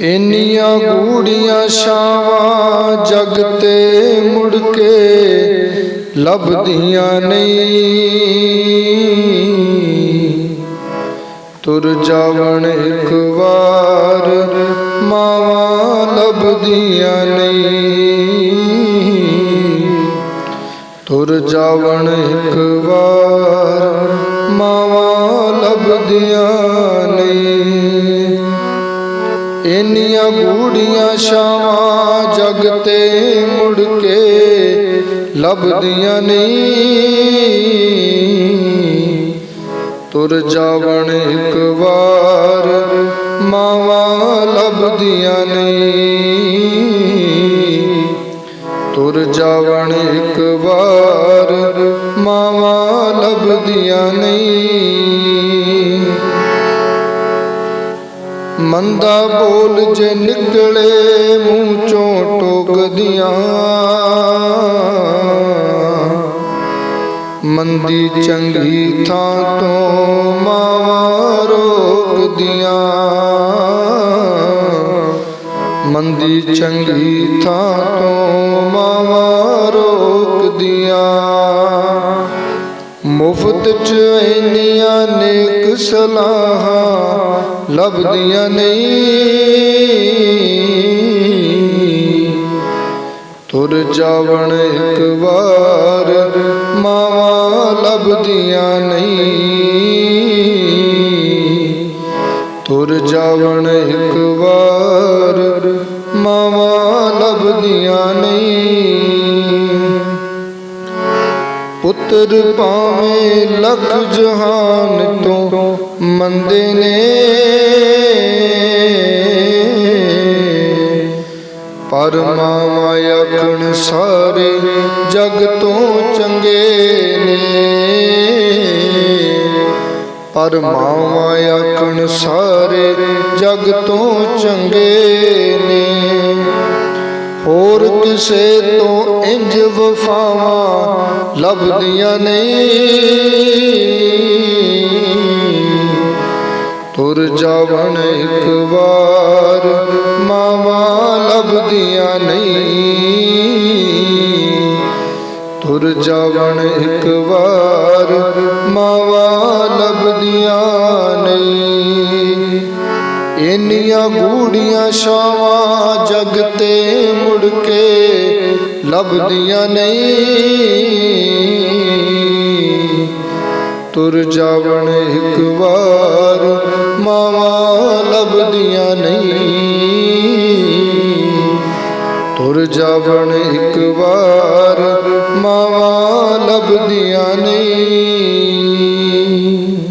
ਇੰਨੀਆਂ ਗੂੜੀਆਂ ਛਾਵਾਂ ਜਗ ਤੇ ਮੁੜ ਕੇ ਲੱਭਦੀਆਂ ਨਹੀਂ। ਤੁਰ ਜਾਵਣ ਇੱਕ ਵਾਰ ਮਾਵਾਂ ਲੱਭਦੀਆਂ ਨਹੀਂ। ਤੁਰ ਜਾਵਣ ਇੱਕ ਵਾਰ ਮਾਵਾਂ ਲੱਭਦੀਆਂ ਇੰਨੀਆਂ ਗੂੜੀਆਂ ਛਾਵਾਂ ਜਗ ਤੇ ਮੁੜ ਕੇ ਲੱਭਦੀਆਂ ਨਹੀਂ। ਤੁਰ ਜਾਵਣ ਇੱਕ ਵਾਰ ਮਾਵਾਂ ਲੱਭਦੀਆਂ ਨਹੀਂ। ਤੁਰ ਜਾਵਣ ਇੱਕ ਵਾਰ ਮਾਵਾਂ ਲੱਭਦੀਆਂ ਨਹੀਂ। ਮੰਦਾ ਬੋਲ ਜੇ ਨਿਕਲੇ ਮੂੰਹ ਚੋਂ ਟੋਕਦੀਆਂ। ਮੰਦੀ ਚੰਗੀ ਥਾਂ ਤੋਂ ਮਾਵਾਂ ਰੋਕਦੀਆਂ। ਮੰਦੀ ਚੰਗੀ ਥਾਂ ਤੋਂ ਮਾਵਾਂ ਰੋਕਦੀਆਂ। ਮੁਫਤ ਚ ਇੰਨੀਆਂ ਨੇਕ ਸਲਾਹਾਂ ਲੱਭਦੀਆਂ ਨਹੀਂ। ਤੁਰ ਜਾਵਣ ਇੱਕ ਵਾਰ ਮਾਵਾਂ ਲੱਭਦੀਆਂ ਨਹੀਂ। ਤੁਰ ਜਾਵਣ ਇੱਕ ਵਾਰ ਮਾਵਾਂ ਲੱਭਦੀਆਂ ਨਹੀਂ। ਪੁੱਤਰ ਪਾਵੇਂ ਲੱਖ ਜਹਾਨ ਤੋਂ ਮੰਦੇ ਨੇ। ਪਰ ਮਾਵਾ ਆਖਣ, ਸਾਰੇ ਜਗ ਤੋਂ ਚੰਗੇ ਨੇ। ਪਰ ਮਾਵਾ ਆਖਣ, ਸਾਰੇ ਜਗ ਤੋਂ ਚੰਗੇ ਨੇ। ਹੋਰ ਕਿਸੇ ਤੋਂ ਇੰਜ ਵਫਾਵਾਂ ਲੱਭਦੀਆਂ ਨਹੀਂ। ਤੁਰ ਜਾਵਣ ਇੱਕ ਵਾਰ ਮਾਵਾਂ ਲੱਭਦੀਆਂ ਨਹੀਂ। ਤੁਰ ਜਾਵਣ ਇੱਕ ਵਾਰ ਮਾਵਾਂ ਲੱਭਦੀਆਂ ਨਹੀਂ। ਇੰਨੀਆਂ ਗੂੜੀਆਂ ਛਾਵਾਂ ਜਗ ਤੇ ਮੁੜ ਕੇ ਲੱਭਦੀਆਂ ਨਹੀਂ। ਤੁਰ ਜਾਵਣ ਇੱਕ ਵਾਰ ਮਾਵਾਂ ਲੱਭਦੀਆਂ ਨਹੀਂ। ਤੁਰ ਜਾਵਣ ਇੱਕ ਵਾਰ ਮਾਵਾਂ ਲੱਭਦੀਆਂ